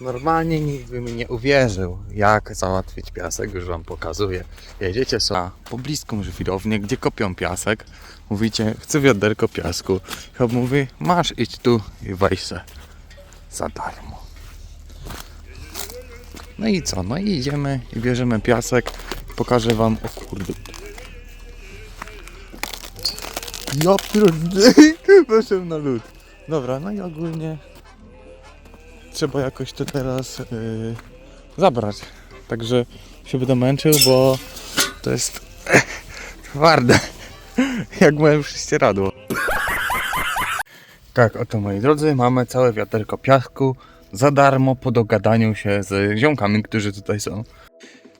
Normalnie nikt by mi nie uwierzył, jak załatwić piasek, już wam pokazuję. Jedziecie sobie na pobliską żwirownię, gdzie kopią piasek. Mówicie, chcę wiaderko piasku. Chyba mówi, masz idź tu i weź za darmo. No i co? No i idziemy i bierzemy piasek. Pokażę wam, o kurde. Ja pierdolę, na lód. Dobra, no i ogólnie trzeba jakoś to teraz yy, zabrać. Także się będę męczył, bo to jest twarde. Jak moje prześcieradło. Tak, oto moi drodzy, mamy całe wiaderko piasku za darmo po dogadaniu się z ziomkami, którzy tutaj są.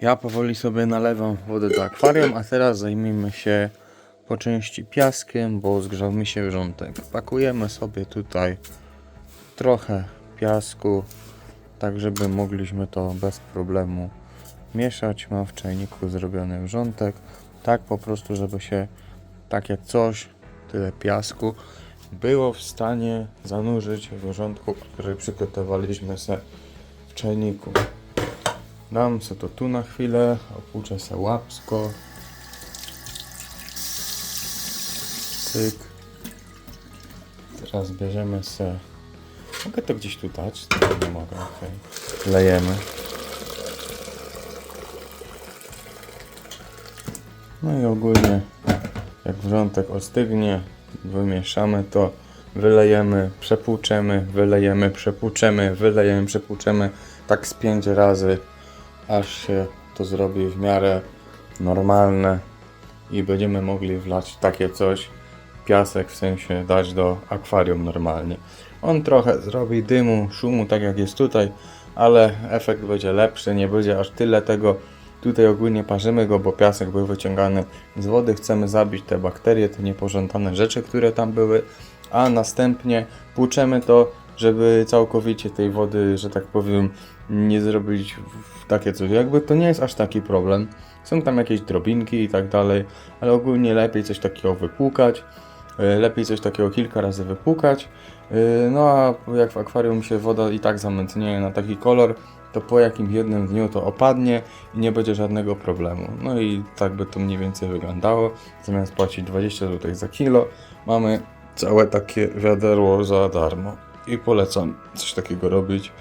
Ja powoli sobie nalewam wodę do akwarium, a teraz zajmijmy się po części piaskiem, bo zgrzał mi się wrzątek. Pakujemy sobie tutaj trochę piasku, tak żeby mogliśmy to bez problemu mieszać. Mam w czajniku zrobiony wrzątek, tak po prostu, żeby się takie coś, tyle piasku było w stanie zanurzyć w wrzątku, który przygotowaliśmy se w czajniku. Dam se to tu na chwilę, opłuczę se łapsko. Cyk. Teraz bierzemy se Mogę to gdzieś tu dać? Nie mogę, okej. Lejemy. No i ogólnie jak wrzątek ostygnie, wymieszamy to, wylejemy, przepłuczemy, wylejemy, przepłuczemy, wylejemy, przepłuczemy tak z pięć razy, aż się to zrobi w miarę normalne i będziemy mogli wlać takie coś, piasek w sensie dać do akwarium normalnie. On trochę zrobi dymu, szumu, tak jak jest tutaj, ale efekt będzie lepszy, nie będzie aż tyle tego. Tutaj ogólnie parzymy go, bo piasek był wyciągany z wody. Chcemy zabić te bakterie, te niepożądane rzeczy, które tam były, a następnie płuczemy to, żeby całkowicie tej wody, że tak powiem, nie zrobić w takie coś. Jakby to nie jest aż taki problem. Są tam jakieś drobinki i tak dalej, ale ogólnie lepiej coś takiego wypłukać. E, Lepiej coś takiego kilka razy wypłukać. Yy, No a jak w akwarium się woda i tak zamętnieje na taki kolor, to po jakimś jednym dniu to opadnie i nie będzie żadnego problemu. No i tak by to mniej więcej wyglądało. Zamiast płacić 20 zł za kilo, mamy całe takie wiaderło za darmo. I polecam coś takiego robić,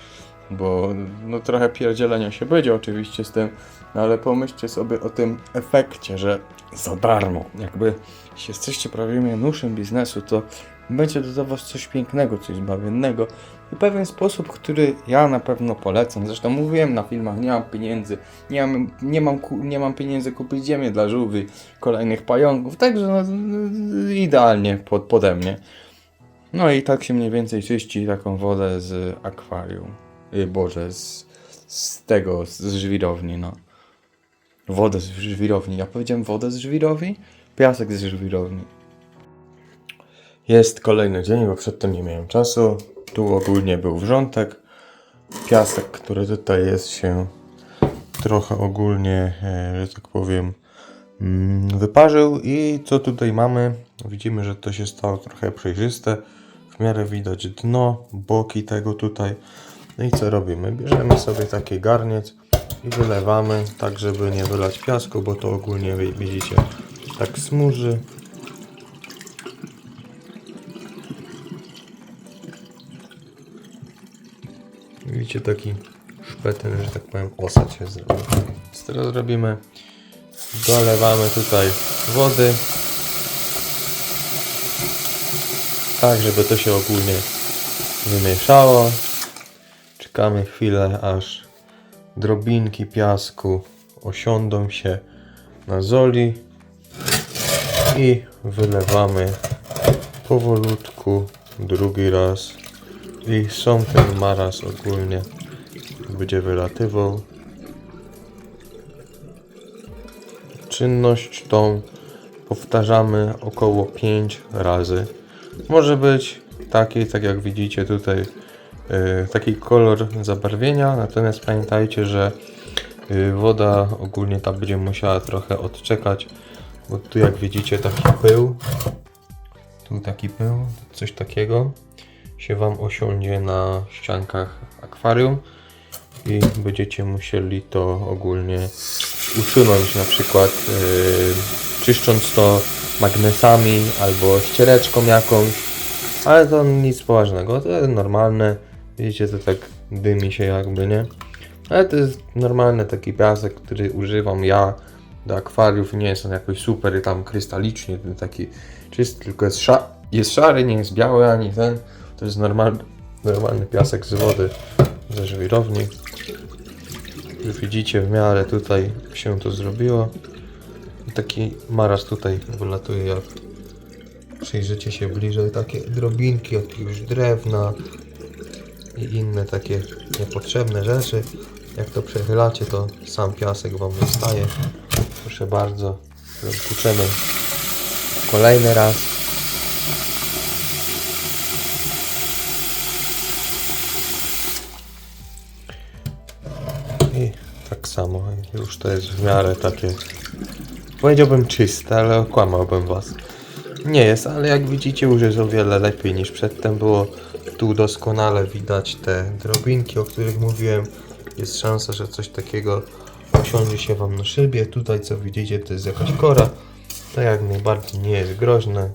bo no trochę pierdzielenia się będzie oczywiście z tym, no ale pomyślcie sobie o tym efekcie, że za darmo, jakby jeśli jesteście prawdziwym nuszem biznesu, to będzie dla Was coś pięknego, coś zbawiennego i pewien sposób, który ja na pewno polecam. Zresztą mówiłem na filmach, nie mam pieniędzy, nie mam, nie mam, nie mam pieniędzy kupić ziemię dla żółwi, kolejnych pająków, także no, idealnie pod, pode mnie. No i tak się mniej więcej czyści taką wodę z akwarium. Y, Boże, z, z tego, z żwirowni, no. Wodę z żwirowni. Ja powiedziałem wodę z żwirowni? Piasek z żwirowni. Jest kolejny dzień, bo przedtem nie miałem czasu. Tu ogólnie był wrzątek. Piasek, który tutaj jest, się trochę ogólnie, e, że tak powiem, mm, wyparzył. I co tutaj mamy? Widzimy, że to się stało trochę przejrzyste. W miarę widać dno, boki tego tutaj. No i co robimy? Bierzemy sobie taki garniec i wylewamy, tak żeby nie wylać piasku, bo to ogólnie wi- widzicie tak smuży. Widzicie taki szpetyn, że tak powiem, osad się zrobił. Więc teraz robimy, dolewamy tutaj wody. Tak, żeby to się ogólnie wymieszało. Czekamy chwilę, aż drobinki piasku osiądą się na zoli i wylewamy powolutku drugi raz i są ten maraz ogólnie będzie wylatywał. Czynność tą powtarzamy około 5 razy. Może być taki, tak jak widzicie tutaj, taki kolor zabarwienia, natomiast pamiętajcie, że y, woda ogólnie ta będzie musiała trochę odczekać, bo tu jak widzicie taki pył, tu taki pył, coś takiego się Wam osiądzie na ściankach akwarium. i będziecie musieli to ogólnie usunąć na przykład yy, czyszcząc to magnesami albo ściereczką jakąś, ale to nic poważnego, to jest normalne, widzicie to tak dymi się jakby, nie? Ale to jest normalny taki piasek, który używam ja do akwariów, nie jest on jakoś super tam krystalicznie, ten taki czysty, tylko jest, sza jest szary, nie jest biały ani ten, to jest normalny, normalny piasek z wody ze żwirowni. Już widzicie w miarę tutaj się to zrobiło. I taki maraz tutaj wylatuje jak przyjrzycie się bliżej, takie drobinki jakiegoś drewna i inne takie niepotrzebne rzeczy. Jak to przechylacie, to sam piasek Wam wystaje. Proszę bardzo, rozpuczemy kolejny raz. I tak samo, już to jest w miarę takie, powiedziałbym czyste, ale okłamałbym Was. Nie jest, ale jak widzicie już jest o wiele lepiej niż przedtem było. Tu doskonale widać te drobinki, o których mówiłem. Jest szansa, że coś takiego osiądzie się Wam na szybie. Tutaj co widzicie to jest jakaś kora. To jak najbardziej nie jest groźne.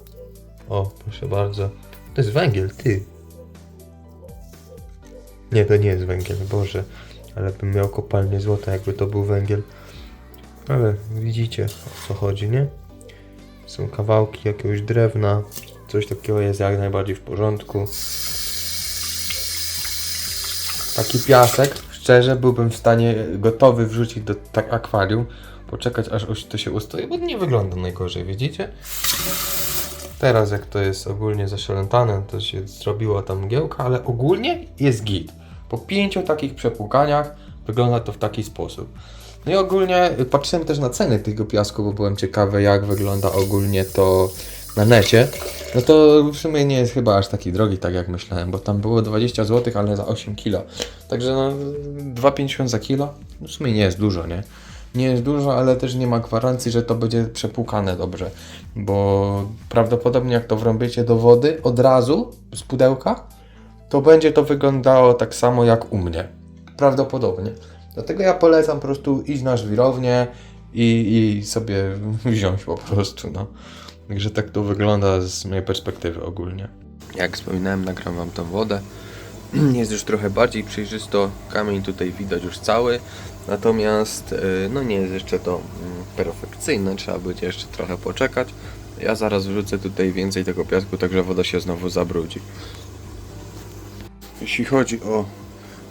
O, proszę bardzo. To jest węgiel, ty. Nie, to nie jest węgiel, Boże. Ale bym miał kopalnię złota, jakby to był węgiel. Ale widzicie o co chodzi, nie? Są kawałki jakiegoś drewna. Coś takiego jest jak najbardziej w porządku. Taki piasek, szczerze byłbym w stanie gotowy wrzucić do tak akwarium. Poczekać aż to się ustoi, bo nie wygląda najgorzej, widzicie? Teraz jak to jest ogólnie zaszalętane, to się zrobiła tam mgiełka, ale ogólnie jest git. Po pięciu takich przepłukaniach wygląda to w taki sposób. No i ogólnie patrzyłem też na ceny tego piasku, bo byłem ciekawy jak wygląda ogólnie to na necie. No to w sumie nie jest chyba aż taki drogi, tak jak myślałem, bo tam było 20 zł, ale za 8 kilo. Także no 2,50 za kilo, w sumie nie jest dużo, nie? Nie jest dużo, ale też nie ma gwarancji, że to będzie przepłukane dobrze, bo prawdopodobnie jak to wrąbiecie do wody od razu z pudełka, to będzie to wyglądało tak samo jak u mnie. Prawdopodobnie. Dlatego ja polecam po prostu iść na żwirownię i, i sobie wziąć po prostu, no. Także tak to wygląda z mojej perspektywy ogólnie. Jak wspominałem, nagram wam tą wodę. Jest już trochę bardziej przejrzysto, kamień tutaj widać już cały, natomiast y, no nie jest jeszcze to mm, perfekcyjne, trzeba będzie jeszcze trochę poczekać. Ja zaraz wrzucę tutaj więcej tego piasku, także woda się znowu zabrudzi. Jeśli chodzi o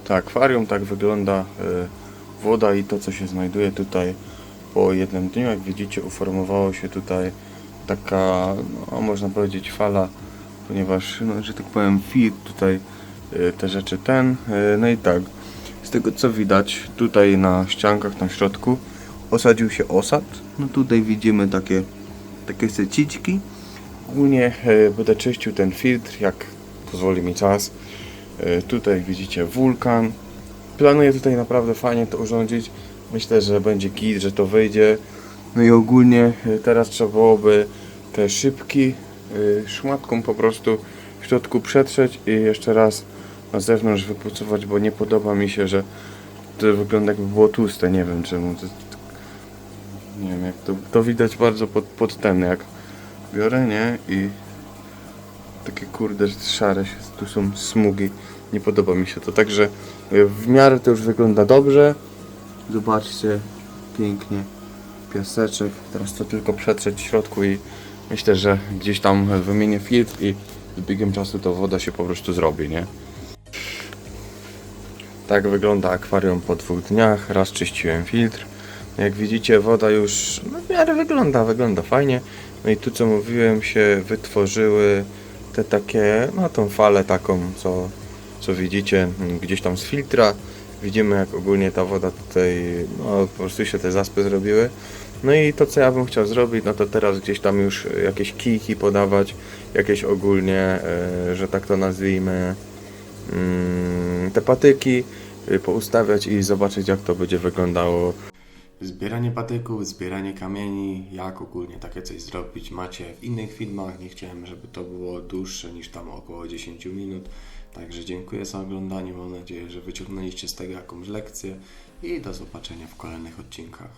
to akwarium, tak wygląda y, woda i to co się znajduje tutaj po jednym dniu. Jak widzicie uformowało się tutaj taka, no, można powiedzieć fala, ponieważ, no, że tak powiem, fit tutaj y, te rzeczy ten. Y, no i tak, z tego co widać tutaj na ściankach, na środku osadził się osad. No tutaj widzimy takie, takie seciczki. Ogólnie y, będę czyścił ten filtr, jak pozwoli mi czas. Tutaj widzicie wulkan. Planuję tutaj naprawdę fajnie to urządzić. Myślę, że będzie git, że to wyjdzie. No i ogólnie teraz trzeba byłoby te szybki y, szmatką po prostu w środku przetrzeć i jeszcze raz na zewnątrz wypucować, bo nie podoba mi się, że to wygląda jakby było tłuste. Nie wiem czemu. To, nie wiem jak to, to widać bardzo pod, pod ten jak biorę, nie? I takie kurde, szare się, tu są smugi. Nie podoba mi się to. Także y, w miarę to już wygląda dobrze. Zobaczcie, pięknie. Piaseczek. Teraz to tylko przetrzeć w środku i myślę, że gdzieś tam wymienię filtr i z biegiem czasu to woda się po prostu zrobi, nie? Tak wygląda akwarium po dwóch dniach. Raz czyściłem filtr. Jak widzicie, woda już no, w miarę wygląda, wygląda fajnie. No i tu co mówiłem, się wytworzyły te takie, no tą falę taką, co, co widzicie mm, gdzieś tam z filtra. Widzimy jak ogólnie ta woda tutaj, no po prostu się te zaspy zrobiły. No i to co ja bym chciał zrobić, no to teraz gdzieś tam już jakieś kijki podawać, jakieś ogólnie, e, że tak to nazwijmy, mm, te patyki y, poustawiać i zobaczyć jak to będzie wyglądało Zbieranie patyków, zbieranie kamieni, jak ogólnie takie coś zrobić macie w innych filmach. Nie chciałem, żeby to było dłuższe niż tam około 10 minut. Także dziękuję za oglądanie. Mam nadzieję, że wyciągnęliście z tego jakąś lekcję i do zobaczenia w kolejnych odcinkach.